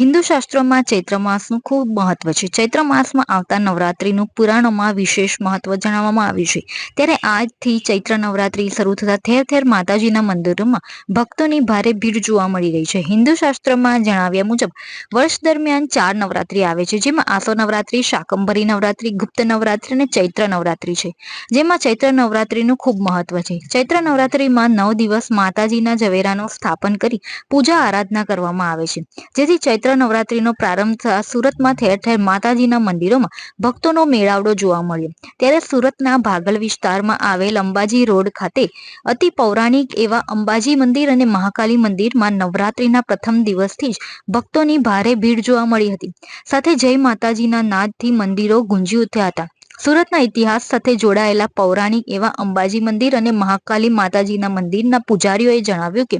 હિન્દુ શાસ્ત્રોમાં ચૈત્ર માસનું ખૂબ મહત્વ છે. ચૈત્ર માસમાં આવતા નવરાત્રીનું પુરાણોમાં વિશેષ મહત્વ જણાવવામાં આવ્યું છે. ત્યારે આજથી ચૈત્ર નવરાત્રી શરૂ થતા ઠેર ઠેર માતાજીના મંદિરોમાં ભક્તોની ભારે ભીડ જોવા મળી રહી છે. હિન્દુ શાસ્ત્રોમાં જણાવ્યા મુજબ, વર્ષ દરમિયાન ચાર નવરાત્રી આવે છે, જેમાં આસો નવરાત્રી, શાકંભરી નવરાત્રી, ગુપ્ત નવરાત્રી અને ચૈત્ર નવરાત્રી છે. જેમાં ચૈત્ર નવરાત્રીનું ખૂબ મહત્વ છે. ચૈત્ર નવરાત્રીમાં નવ દિવસ માતાજીના ઝવેરાનું સ્થાપન કરી પૂજા આરાધના કરવામાં આવે છે. જેથી ચૈત્ર નવરાત્રીનો પ્રારંભ થતા સુરતમાં ઠેર ઠેર માતાજીના મંદિરોમાં ભક્તોનો મેળાવડો જોવા મળ્યો. ત્યારે સુરતના ભાગલ વિસ્તારમાં આવેલ અંબાજી રોડ ખાતે અતિ પૌરાણિક એવા અંબાજી મંદિર અને મહાકાલી મંદિરમાં નવરાત્રીના પ્રથમ દિવસથી જ ભક્તોની ભારે ભીડ જોવા મળી હતી. સાથે જય માતાજીના નાદથી મંદિરો ગુંજી ઉઠ્યા હતા. સુરતના ઇતિહાસ સાથે જોડાયેલા પૌરાણિક એવા અંબાજી મંદિર અને મહાકાલી માતાજીના મંદિરના પૂજારીઓએ જણાવ્યું કે,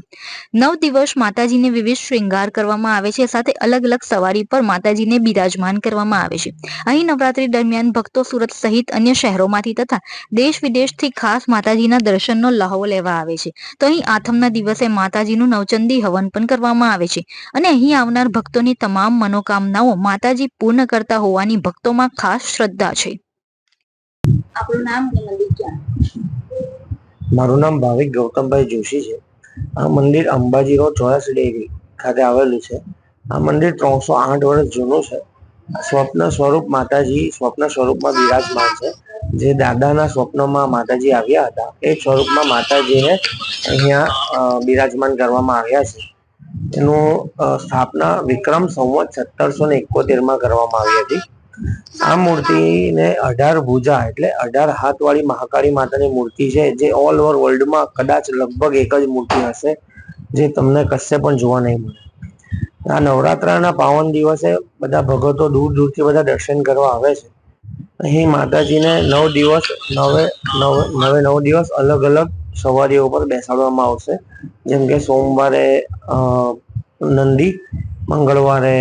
નવ દિવસ માતાજીને વિવિધ શ્રૃંગાર કરવામાં આવે છે, સાથે અલગ અલગ સવારી પર માતાજીને બિરાજમાન કરવામાં આવે છે. અહીં નવરાત્રી દરમિયાન ભક્તો સુરત સહિત અન્ય શહેરોમાંથી તથા દેશ વિદેશથી ખાસ માતાજીના દર્શનનો લહાવો લેવા આવે છે. તો અહીં આથમના દિવસે માતાજીનું નવચંદી હવન પણ કરવામાં આવે છે અને અહીં આવનાર ભક્તોની તમામ મનોકામનાઓ માતાજી પૂર્ણ કરતા હોવાની ભક્તોમાં ખાસ શ્રદ્ધા છે. આપણું નામ અને મંદિર ક્યાં? મારું નામ ભાવિક ગૌતમભાઈ જોશી છે. આ મંદિર અંબાજી રોડ ચોરસ ડેરી ખાતે આવેલું છે. આ મંદિર ત્રણસો આઠ વર્ષ જૂનું છે. સ્વપ્ન સ્વરૂપ માતાજી સ્વપ્ન સ્વરૂપમાં બિરાજમાન છે. જે દાદાના સ્વપ્નમાં માતાજી આવ્યા હતા, એ સ્વરૂપમાં માતાજીને અહીંયા બિરાજમાન કરવામાં આવ્યા છે. એનું સ્થાપના વિક્રમ સંવત સત્તરસો ને એકોતેરમાં કરવામાં આવી હતી. આ મૂર્તિને અઢાર ભુજા એટલે અઢાર હાથ વાળી મહાકાળી માતાની મૂર્તિ છે, જે ઓલ ઓવર વર્લ્ડમાં કદાચ લગભગ એક જ મૂર્તિ હશે, જે તમને કશે પણ જોવા નહીં મળે. આ નવરાત્રાના પાવન દિવસે બધા ભગતો દૂર દૂરથી બધા દર્શન કરવા આવે છે. અહીં માતાજીને નવ દિવસ, નવે, નવ નવે, નવ દિવસ અલગ અલગ સવારીઓ પર બેસાડવામાં આવશે. જેમ કે સોમવારે નંદી, મંગળવારે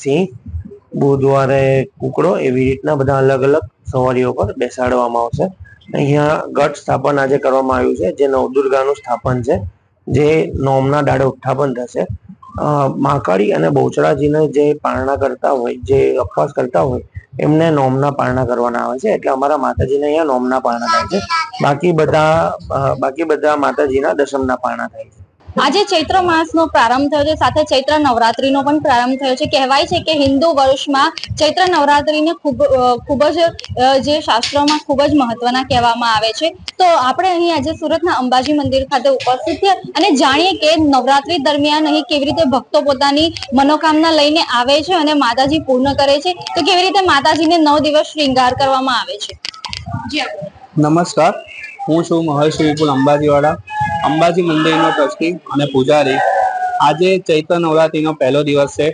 સિંહ બુધવારે કુકડો એવી રીતના બધા અલગ અલગ સવારીઓ પર બેસાડવામાં આવશે. અહીંયા ગઢ સ્થાપન આજે કરવામાં આવ્યું છે, જે નવદુર્ગાનું સ્થાપન છે, જે નોમના દાડે ઉત્થાપન થશે. માકાળી અને બહુચરાજીને જે પારણા કરતા હોય, જે અપવાસ કરતા હોય, એમને નોમના પારણા કરવાના આવે છે. એટલે અમારા માતાજીને અહીંયા નોમના પારણા થાય છે. બાકી બધા બાકી બધા માતાજીના દશમના પારણા થાય છે. આજે ચૈત્ર માસનો પ્રારંભ થયો છે, સાથે ચૈત્ર નવરાત્રીનો પણ પ્રારંભ થયો છે. કહેવાય છે કે હિન્દુ વર્ષમાં ચૈત્ર નવરાત્રીને ખૂબ ખૂબ જ જે શાસ્ત્રોમાં ખૂબ જ મહત્વના કહેવામાં આવે છે. તો આપણે અહીં આજે સુરતના અંબાજી મંદિર ખાતે ઉપસ્થિત છે અને જાણીએ કે નવરાત્રી દરમિયાન અહીં કેવી રીતે ભક્તો પોતાની મનોકામના લઈને આવે છે અને માતાજી પૂર્ણ કરે છે. તો કેવી રીતે માતાજીને નવ દિવસ શ્રૃંગાર કરવામાં આવે છે? નમસ્કાર. હું છું મહર્ષિ વિપુલ અંબાજીવાળા. અંબાજી મંદિરનો ટ્રસ્ટી અને પૂજારી. આજે ચૈત્ર નવરાત્રીનો પહેલો દિવસ છે.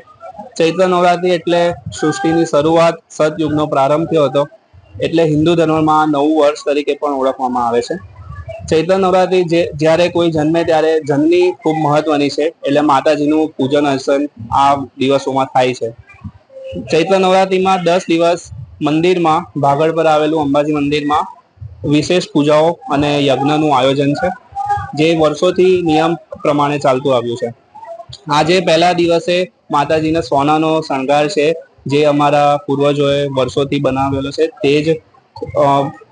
ચૈત્ર નવરાત્રી એટલે સૃષ્ટિની શરૂઆત સતયુગનો પ્રારંભ થયો હતો. એટલે હિન્દુ ધર્મમાં નવું વર્ષ તરીકે પણ ઓળખવામાં આવે છે. ચૈત્ર નવરાત્રી જે, જ્યારે કોઈ જન્મે ત્યારે જન્મની ખૂબ મહત્વની છે. એટલે માતાજીનું પૂજન અર્ચન આ દિવસોમાં થાય છે. ચૈત્ર નવરાત્રીમાં દસ દિવસ મંદિરમાં ભાગળ પર આવેલું અંબાજી મંદિરમાં વિશેષ પૂજાઓ અને યજ્ઞનું આયોજન છે. જે વર્ષોથી નિયમ પ્રમાણે ચાલતું આવ્યું છે. આજે પહેલા દિવસે માતાજીને સોનાનો શણગાર છે, જે અમારા પૂર્વજોએ વર્ષોથી બનાવેલો છે, તે જ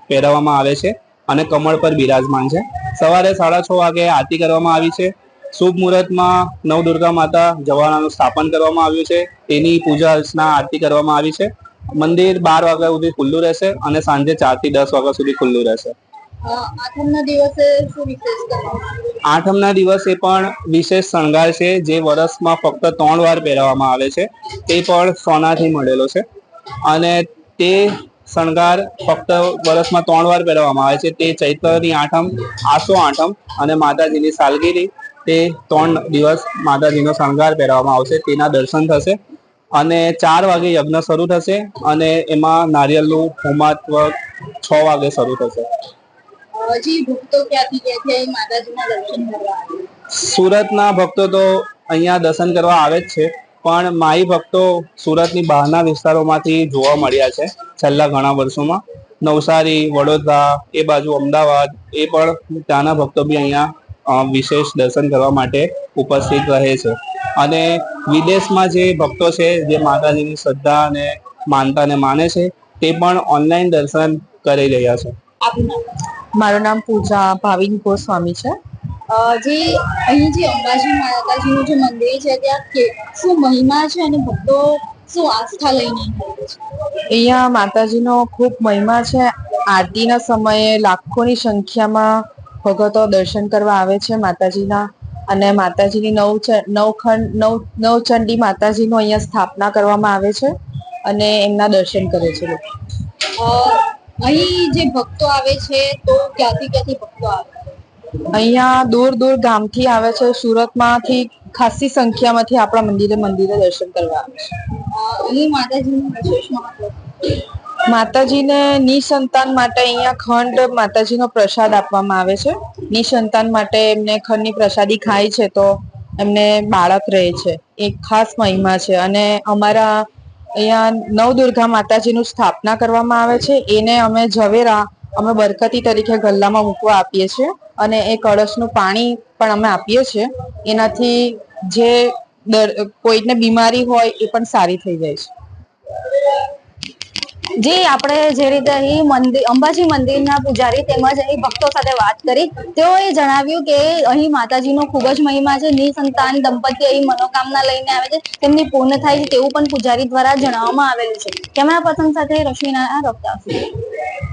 પહેરાવવામાં આવે છે અને કમળ પર બિરાજમાન છે. સવારે સાડા છ વાગે આરતી કરવામાં આવી છે. શુભ મુહૂર્તમાં નવદુર્ગા માતા જવાનાનું સ્થાપન કરવામાં આવ્યું છે. તેની પૂજા અર્ચના આરતી કરવામાં આવી છે. મંદિર બાર વાગ્યા સુધી ખુલ્લું રહેશે અને સાંજે ચારથી દસ વાગ્યા સુધી ખુલ્લું રહેશે. આઠમના દિવસે દિવસે પણ વિશેષ શણગાર છે, જે વર્ષમાં ફક્ત ત્રણ વાર પહેરવામાં આવે છે. તે પણ સોનાથી મળેલો છે. અને તે શણગાર ફક્ત વર્ષમાં ત્રણ વાર પહેરવામાં આવે છે. તે ચૈત્રની આઠમ, આસો આઠમ અને માતાજીની સાલગીરી, તે ત્રણ દિવસ માતાજીનો શણગાર પહેરવામાં આવશે. તેના દર્શન થશે અને ચાર વાગે યજ્ઞ શરૂ થશે અને એમાં નારિયેળનું હોમાત્વ છ વાગે શરૂ થશે. હજી ભક્તો ક્યાંથી ક્યાંથી અહીં માતાજીના દર્શન કરવા સુરતના ભક્તો તો અહીંયા દર્શન કરવા આવે જ છે પણ માઈ ભક્તો સુરતની બહારના વિસ્તારોમાંથી જોવા મળ્યા છે છેલ્લા ઘણા વર્ષોમાં. નવસારી વડોદરા એ બાજુ અમદાવાદ એ પણ ત્યાંના ભક્તો બી અહીંયા વિશેષ દર્શન કરવા માટે ઉપસ્થિત રહે છે. અને વિદેશમાં જે ભક્તો છે જે માતાજીની શ્રદ્ધા અને માનતાને માને છે તે પણ ઓનલાઈન દર્શન કરી રહ્યા છે. મારું નામ પૂજા ભાવિન ગોસ્વામી છે. જે અહીં જે અંબાજી માતાજીનું જે મંદિર છે ત્યાં કે- શું મહિમા છે અને ભક્તો શું આસ્થા લઈને અહીંયા માતાજીનો ખૂબ મહિમા છે. આરતીના સમયે લાખોની સંખ્યામાં ભગતો દર્શન કરવા આવે છે માતાજીના. અને માતાજીની નવ નવખંડ નવ નવચંડી માતાજીનું અહીંયા સ્થાપના કરવામાં આવે છે. અને એમના દર્શન કરે છે લોકો. અહીં જે ભક્તો આવે છે તો ક્યાંથી ક્યાંથી ભક્તો આવે? અહીંયા દૂર દૂર ગામથી આવે છે. સુરતમાંથી ખાસી સંખ્યામાંથી આપણા મંદિરે મંદિરે દર્શન કરવા આવે છે. અહીં માતાજીનું વિશેષ મહત્વ? માતાજીને નિસંતાન માટે અહીંયા ખંડ માતાજીનો પ્રસાદ આપવામાં આવે છે. નિસંતાન માટે એમને ખંડની પ્રસાદી ખાય છે તો એમને બાળક રહે છે. એક ખાસ મહિમા છે અને અમારા અહીંયા નવદુર્ગા માતાજીનું સ્થાપના કરવામાં આવે છે. એને અમે ઝવેરા, અમે બરકતી તરીકે ગલ્લામાં મૂકવા આપીએ છીએ અને એ કળશનું પાણી પણ અમે આપીએ છીએ. એનાથી જે દર- કોઈને બીમારી હોય એ પણ સારી થઈ જાય છે. જે, આપણે જે રીતે અહીં મંદિર, અંબાજી મંદિરના પૂજારી તેમજ અહીં ભક્તો સાથે વાત કરી, તેઓએ જણાવ્યું કે અહીં માતાજીનો ખૂબ જ મહિમા છે, નિસંતાન દંપતી અહીં મનોકામના લઈને આવે છે, તેમની પૂર્ણ થાય છે તેવું પણ પૂજારી દ્વારા જણાવવામાં આવેલું છે. કેમેરા પર્સન સાથે રશ્મિના રફતા